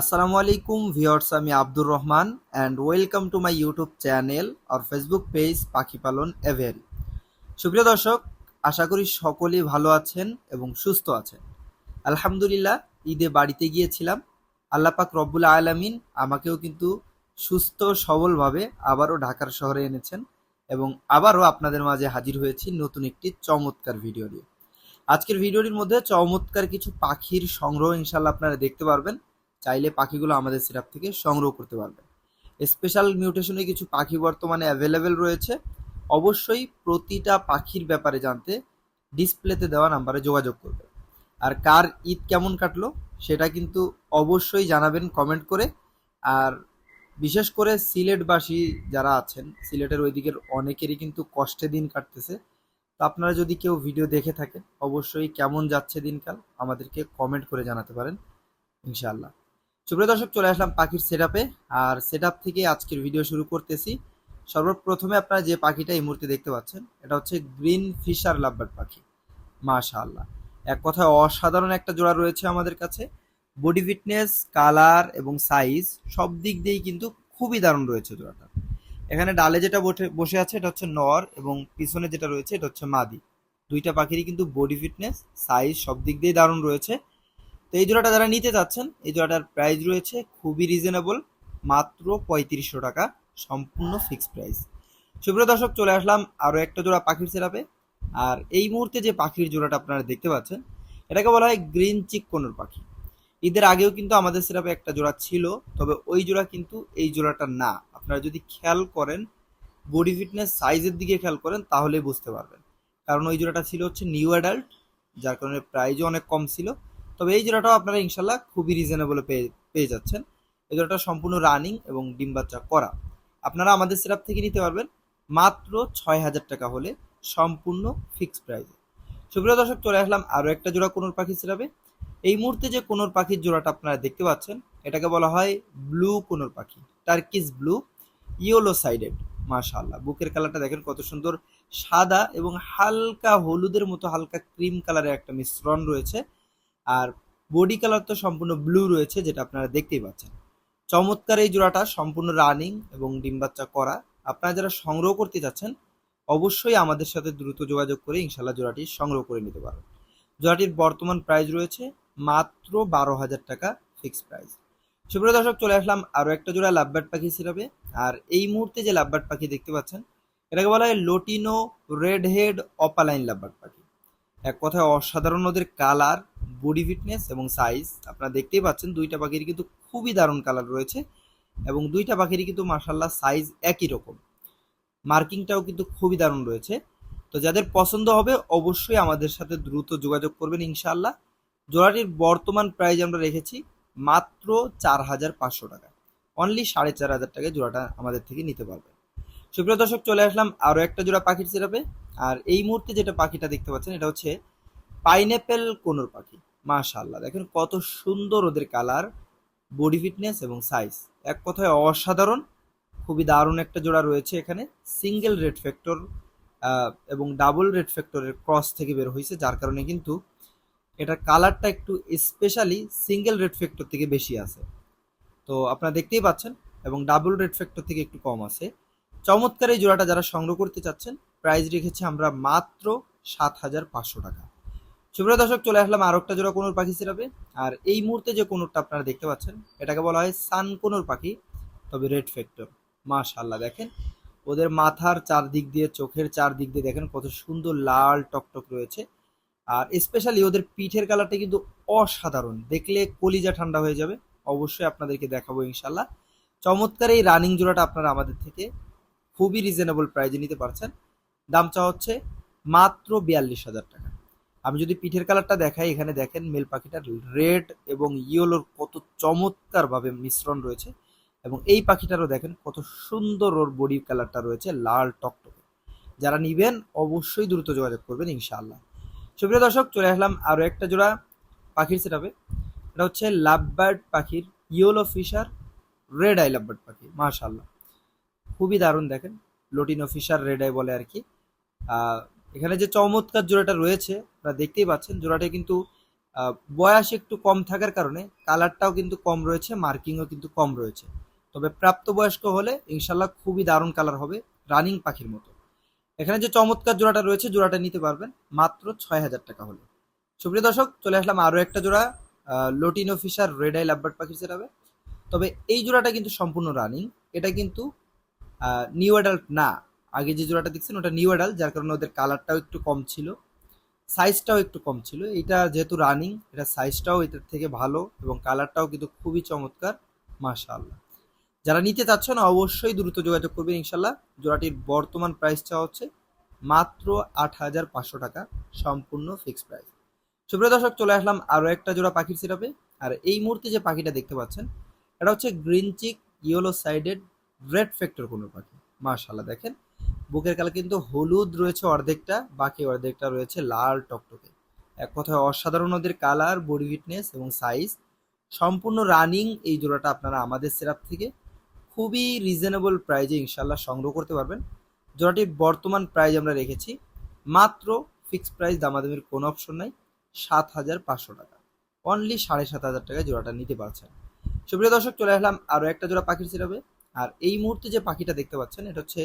আসসালামু আলাইকুম ভিউয়ার্স, আমি Abdur Rahman and welcome to my YouTube channel R Facebook page পাখি পালন এভেরি সুপ্রিয় দর্শক, আশা করি সকলেই ভালো আছেন এবং সুস্থ আছেন। আলহামদুলিল্লাহ, ঈদে বাড়িতে গিয়েছিলাম। আল্লাপাক রব্বুল আলামিন আমাকেও কিন্তু সুস্থ সবলভাবে আবারও ঢাকার শহরে এনেছেন এবং আবারও আপনাদের মাঝে হাজির হয়েছি নতুন একটি চমৎকার ভিডিও নিয়ে। আজকের ভিডিওটির মধ্যে চমৎকার কিছু পাখির সংগ্রহ ইনশাল্লাহ আপনারা দেখতে পারবেন। চাইলে পাখিগুলো আমাদের সেটআপ থেকে সংগ্রহ করতে পারবে। স্পেশাল মিউটেশনে কিছু পাখি বর্তমানে অ্যাভেলেবেল রয়েছে। অবশ্যই প্রতিটা পাখির ব্যাপারে জানতে ডিসপ্লেতে দেওয়া নাম্বারে যোগাযোগ করবে। আর কার ঈদ কেমন কাটলো সেটা কিন্তু অবশ্যই জানাবেন কমেন্ট করে। আর বিশেষ করে সিলেটবাসী যারা আছেন, সিলেটের ওই দিকের অনেকেরই কিন্তু কষ্টে দিন কাটতেছে। তো আপনারা যদি কেউ ভিডিও দেখে থাকেন, অবশ্যই কেমন যাচ্ছে দিনকাল আমাদেরকে কমেন্ট করে জানাতে পারেন, ইনশাআল্লাহ। সুপ্রিয় দর্শক, চলে আসলাম পাখির সেট আর সেট থেকে আজকের ভিডিও শুরু করতেছি। সর্বপ্রথমে আপনারা যে পাখিটা এই মুহূর্তে দেখতে পাচ্ছেন, এটা হচ্ছে গ্রিন ফিশার লাভবার্ড পাখি। মাশাআল্লাহ। এক কথায় অসাধারণ একটা জোড়া রয়েছে আমাদের কাছে। বডি ফিটনেস কালার এবং সাইজ সব দিক দিয়েই কিন্তু খুবই দারুণ রয়েছে জোড়াটা। এখানে ডালে যেটা বসে আছে, এটা হচ্ছে নর এবং পিছনে যেটা রয়েছে, এটা হচ্ছে মাদি। দুইটা পাখিরই কিন্তু বডি ফিটনেস সাইজ সব দিক দিয়েই দারুণ রয়েছে। তো এই জোড়াটা যারা নিতে চাচ্ছেন, এই জোড়াটার প্রাইস রয়েছে খুবই রিজনেবল মাত্র পঁয়ত্রিশশো টাকা, সম্পূর্ণ ফিক্সড প্রাইস সুপ্রিয় দর্শক, চলে আসলাম আরও একটা জোড়া পাখির সেরাপে আর এই মুহূর্তে যে পাখির জোড়াটা আপনারা দেখতে পাচ্ছেন, এটাকে বলা হয় গ্রিন চিক কোনোর পাখি। ঈদের আগেও কিন্তু আমাদের সেরাপে একটা জোড়া ছিল, তবে ওই জোড়া কিন্তু এই জোড়াটা না। আপনারা যদি খেয়াল করেন বডি ফিটনেস সাইজের দিকে খেয়াল করেন, তাহলেই বুঝতে পারবেন। কারণ ওই জোড়াটা ছিল হচ্ছে নিউ অ্যাডাল্ট যার কারণে প্রাইজও অনেক কম ছিল। তবে এই জোড়াটাও আপনারা ইনশাল্লাহ খুবই রিজনেবলে পেয়ে পেয়ে যাচ্ছেন। এই জোড়াটা সম্পূর্ণ রানিং এবং ডিম বাচ্চা করা। আপনারা আমাদের সেরাপ থেকে নিতে পারবেন মাত্র ছয় হাজার টাকা হলে সম্পূর্ণ ফিক্সড প্রাইসে সুপ্রিয় দর্শক, চলে আসলাম আরও একটা জোড়া কোনোর পাখি সেরাপে এই মুহূর্তে যে কোনোর পাখির জোড়াটা আপনারা দেখতে পাচ্ছেন, এটাকে বলা হয় ব্লু কোনোর পাখি টার্কিস ব্লু ইয়েলো সাইডেড মাশাআল্লাহ। বুকের কালারটা দেখেন কত সুন্দর সাদা এবং হালকা হলুদের মতো হালকা ক্রিম কালারের একটা মিশ্রণ রয়েছে। আর বডি কালার তো সম্পূর্ণ ব্লু রয়েছে, যেটা আপনারা দেখতেই পাচ্ছেন। চমৎকার এই জোড়াটা, সম্পূর্ণ রানিং এবং ডিম বাচ্চা করা। আপনারা যারা সংগ্রহ করতে চাচ্ছেন অবশ্যই আমাদের সাথে দ্রুত যোগাযোগ করে ইনশাল্লাহ জোড়াটি সংগ্রহ করে নিতে পারবেন। জোড়াটির বর্তমান প্রাইস রয়েছে মাত্র বারো হাজার টাকা ফিক্সড প্রাইস সুপ্রিয় দর্শক, চলে আসলাম আরও একটা জোড়া লাভবার্ড পাখি সিরাপে। আর এই মুহূর্তে যে লাভবার্ড পাখি দেখতে পাচ্ছেন, এটাকে বলা হয় lutino red head opaline lovebird পাখি। এক কথায় অসাধারণ ওদের কালার বডি ফিটনেস এবং সাইজ আপনারা দেখতেই পাচ্ছেন দুইটা পাখির কিন্তু খুবই দারুণ কালার রয়েছে এবং দুইটা পাখিরই কিন্তু মার্শাল্লাহ সাইজ একই রকম। মার্কিংটাও কিন্তু খুবই দারুণ রয়েছে। তো যাদের পছন্দ হবে অবশ্যই আমাদের সাথে দ্রুত যোগাযোগ করবেন ইনশাআল্লাহ। জোড়াটির বর্তমান প্রাইস আমরা রেখেছি মাত্র চার হাজার পাঁচশো টাকা। অনলি সাড়ে চার হাজার টাকায় জোড়াটা আমাদের থেকে নিতে পারবেন। সুপ্রিয় দর্শক, চলে আসলাম আরও একটা জোড়া পাখির সিরাপে আর এই মুহূর্তে যেটা পাখিটা দেখতে পাচ্ছেন, এটা হচ্ছে পাইনঅ্যাপেল কোনোর পাখি মাশাল্লাহ দেখেন কত সুন্দর ওদের কালার, বডি ফিটনেস এবং সাইজ। এক কথায় অসাধারণ, খুবই দারুণ একটা জোড়া রয়েছে এখানে, সিঙ্গেল রেড ফ্যাক্টর এবং ডাবল রেড ফ্যাক্টরের ক্রস থেকে বের হয়েছে যার কারণে কিন্তু এটার কালারটা একটু স্পেশালি সিঙ্গেল রেড ফ্যাক্টর থেকে বেশি আছে। তো আপনারা দেখতেই পাচ্ছেন, এবং ডাবল রেড ফ্যাক্টর থেকে একটু কম আছে। চমৎকার এই জোড়াটা যারা সংগ্রহ করতে চাচ্ছেন, প্রাইস রেখেছি আমরা মাত্র সাত হাজার পাঁচশো টাকা। সুপ্রিয় দর্শক, চলে আসলাম আরও একটা জোড়া কোনোর পাখি সিরাপে। আর এই মুহূর্তে যে কোনোরটা আপনারা দেখতে পাচ্ছেন, এটাকে বলা হয় সান কোনোর পাখি, তবে রেড ফ্যাক্টর। মাশাল্লাহ দেখেন। ওদের মাথার চারদিক দিয়ে, চোখের চারদিক দিয়ে দেখেন কত সুন্দর লাল টকটক রয়েছে। আর স্পেশালি ওদের পিঠের কালারটা কিন্তু অসাধারণ। দেখলে কলিজা ঠান্ডা হয়ে যাবে। অবশ্যই আপনাদেরকে দেখাবো ইনশাল্লাহ চমৎকার এই রানিং জোড়াটা আপনারা আমাদের থেকে খুবই রিজনেবল প্রাইজে নিতে পারছেন। দাম চা হচ্ছে মাত্র বিয়াল্লিশ হাজার টাকা। আমি যদি পিঠের কালারটা দেখাই, এখানে দেখেন মেল পাখিটার রেড এবং ইয়েলোর কত চমৎকারভাবে মিশ্রণ রয়েছে এবং এই পাখিটারও দেখেন কত সুন্দর ওর বডি কালারটা রয়েছে লাল টকটকে। যারা নিবেন অবশ্যই দ্রুত যোগাযোগ করবেন ইনশাআল্লাহ। সুপ্রিয় দর্শক, চলে আসলাম আরও একটা জোড়া পাখির সেটাবে এটা হচ্ছে লাভবার্ড পাখির yellow fisher, red eye lovebird পাখি মাশাল্লাহ খুবই দারুণ দেখেন, লোটিনো ফিশার রেড আই বলে আর কি। এখানে যে চমৎকার জোড়াটা রয়েছে, আপনারা দেখতেই পাচ্ছেন, জোড়াটা কিন্তু বয়স একটু কম থাকার কারণে কালারটাও কিন্তু কম রয়েছে, মার্কিংও কিন্তু কম রয়েছে। তবে প্রাপ্তবয়স্ক হলে ইনশাল্লাহ খুবই দারুণ কালার হবে রানিং পাখির মতো। এখানে যে চমৎকার জোড়াটা রয়েছে, জোড়াটা নিতে পারবেন মাত্র ছয় হাজার টাকা হলে। সুপ্রিয় দর্শক, চলে আসলাম আরও একটা জোড়া lutino fisher red eye lovebird পাখির সেটাবে তবে এই জোড়াটা কিন্তু সম্পূর্ণ রানিং, এটা কিন্তু নিউ অ্যাডাল্ট না আগে যে জোড়াটা দেখছেন, ওটা নিউ অ্যাডাল্ট যার কারণে ওদের কালারটাও একটু কম ছিল। সাইজটাও একটু কম ছিল। এটা যেহেতু রানিং এটা সাইজটাও এটার থেকে ভালো এবং কালারটাও কিন্তু খুবই চমৎকার, মাশাআল্লাহ। যারা নিতে চাচ্ছ না, অবশ্যই দ্রুত যোগাযোগ করবেন ইনশাল্লাহ জোড়াটির বর্তমান প্রাইসটা হচ্ছে মাত্র আট হাজার পাঁচশো টাকা, সম্পূর্ণ ফিক্স প্রাইস সুপ্রিয় দর্শক, চলে আসলাম আরও একটা জোড়া পাখির সিরাপে আর এই মুহূর্তে যে পাখিটা দেখতে পাচ্ছেন, এটা হচ্ছে green cheek yellow sided red factor কোনো পাখি। মাশাল্লাহ দেখেন। বুকের কালার কিন্তু হলুদ রয়েছে অর্ধেকটা, বাকি অর্ধেকটা রয়েছে লাল টকটকে। এক কথায় অসাধারণ ওদের কালার, বডি ফিটনেস এবং সাইজ। সম্পূর্ণ রানিং এই জোড়াটা আপনারা আমাদের সেরাপ থেকে খুবই রিজনেবল প্রাইজে ইনশাল্লাহ সংগ্রহ করতে পারবেন। জোড়াটির বর্তমান প্রাইজ আমরা রেখেছি। মাত্র ফিক্সড প্রাইস, দামাদামির কোনো অপশন নাই সাত হাজার পাঁচশো টাকা। অনলি সাড়ে সাত হাজার টাকায় জোড়াটা নিতে পারছেন। সুপ্রিয় দর্শক, চলে আসলাম আরও একটা জোড়া পাখির সিরাপে। আর এই মুহূর্তে যে পাখিটা দেখতে পাচ্ছেন, এটা হচ্ছে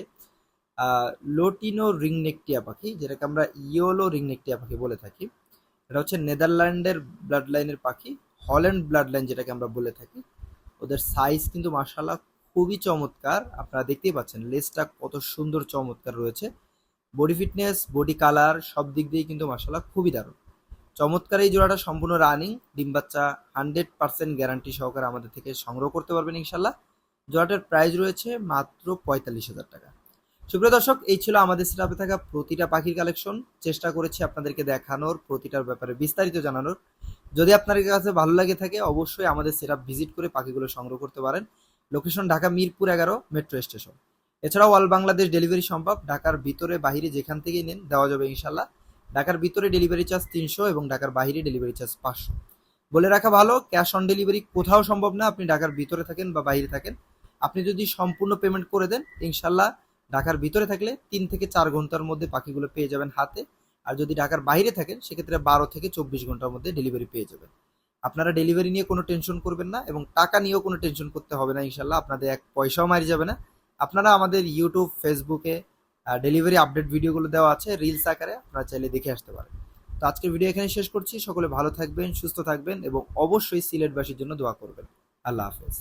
লোটিনো রিংনেকটিয়া পাখি, যেটাকে আমরা ইয়োলো রিংনেকটিয়া পাখি বলে থাকি। এটা হচ্ছে নেদারল্যান্ডের ব্লাড লাইনের পাখি, হল্যান্ড ব্লাড লাইন যেটাকে আমরা বলে থাকি। ওদের সাইজ কিন্তু মার্শাল্লাহ খুবই চমৎকার। আপনারা দেখতেই পাচ্ছেন লেসটা কত সুন্দর চমৎকার রয়েছে। বডি ফিটনেস বডি কালার সব দিক দিয়েই কিন্তু মার্শাল্লাহ খুবই দারুণ। চমৎকার এই জোড়াটা সম্পূর্ণ রানিং ডিম বাচ্চা হান্ড্রেড পার্সেন্ট গ্যারান্টি সহকারে আমাদের থেকে সংগ্রহ করতে পারবেন ইনশাল্লাহ জোড়াটার প্রাইস রয়েছে মাত্র পঁয়তাল্লিশ হাজার টাকা। সুপ্রিয় দর্শক, এই ছিল আমাদের সেটাপে থাকা প্রতিটা পাখির কালেকশন চেষ্টা করেছি আপনাদেরকে দেখানোর, প্রতিটার ব্যাপারে বিস্তারিত জানানোর। যদি আপনার কাছে ভালো লাগে থাকে, অবশ্যই আমাদের সেটআপ ভিজিট করে পাখিগুলো সংগ্রহ করতে পারেন। লোকেশন ঢাকা মিরপুর এগারো মেট্রো স্টেশন এছাড়াও অল বাংলাদেশ ডেলিভারি সম্ভব। ঢাকার ভিতরে, বাহিরে যেখান থেকেই নেন, দেওয়া যাবে ইনশাল্লাহ ঢাকার ভিতরে ডেলিভারি চার্জ তিনশো এবং ঢাকার বাহিরে ডেলিভারি চার্জ পাঁচশো। বলে রাখা ভালো ক্যাশ অন ডেলিভারি কোথাও সম্ভব না। আপনি ঢাকার ভিতরে থাকেন বা বাইরে থাকেন। আপনি যদি সম্পূর্ণ পেমেন্ট করে দেন ইনশাল্লাহ ঢাকার ভিতরে থাকলে তিন থেকে চার ঘণ্টার মধ্যে পাখিগুলো পেয়ে যাবেন হাতে। আর যদি ঢাকার বাইরে থাকেন, সেক্ষেত্রে বারো থেকে চব্বিশ ঘণ্টার মধ্যে ডেলিভারি পেয়ে যাবেন। আপনারা ডেলিভারি নিয়ে কোনো টেনশন করবেন না এবং টাকা নিয়েও কোনো টেনশন করতে হবে না ইনশাল্লাহ আপনাদের এক পয়সাও মারি যাবে না। আপনারা আমাদের ইউটিউব ফেসবুকে ডেলিভারি আপডেট ভিডিওগুলো দেওয়া আছে রিলস আকারে আপনারা চাইলে দেখে আসতে পারেন। তো আজকের ভিডিও এখানে শেষ করছি। সকলে ভালো থাকবেন, সুস্থ থাকবেন এবং অবশ্যই সিলেটবাসীর জন্য দোয়া করবেন। আল্লাহ হাফেজ।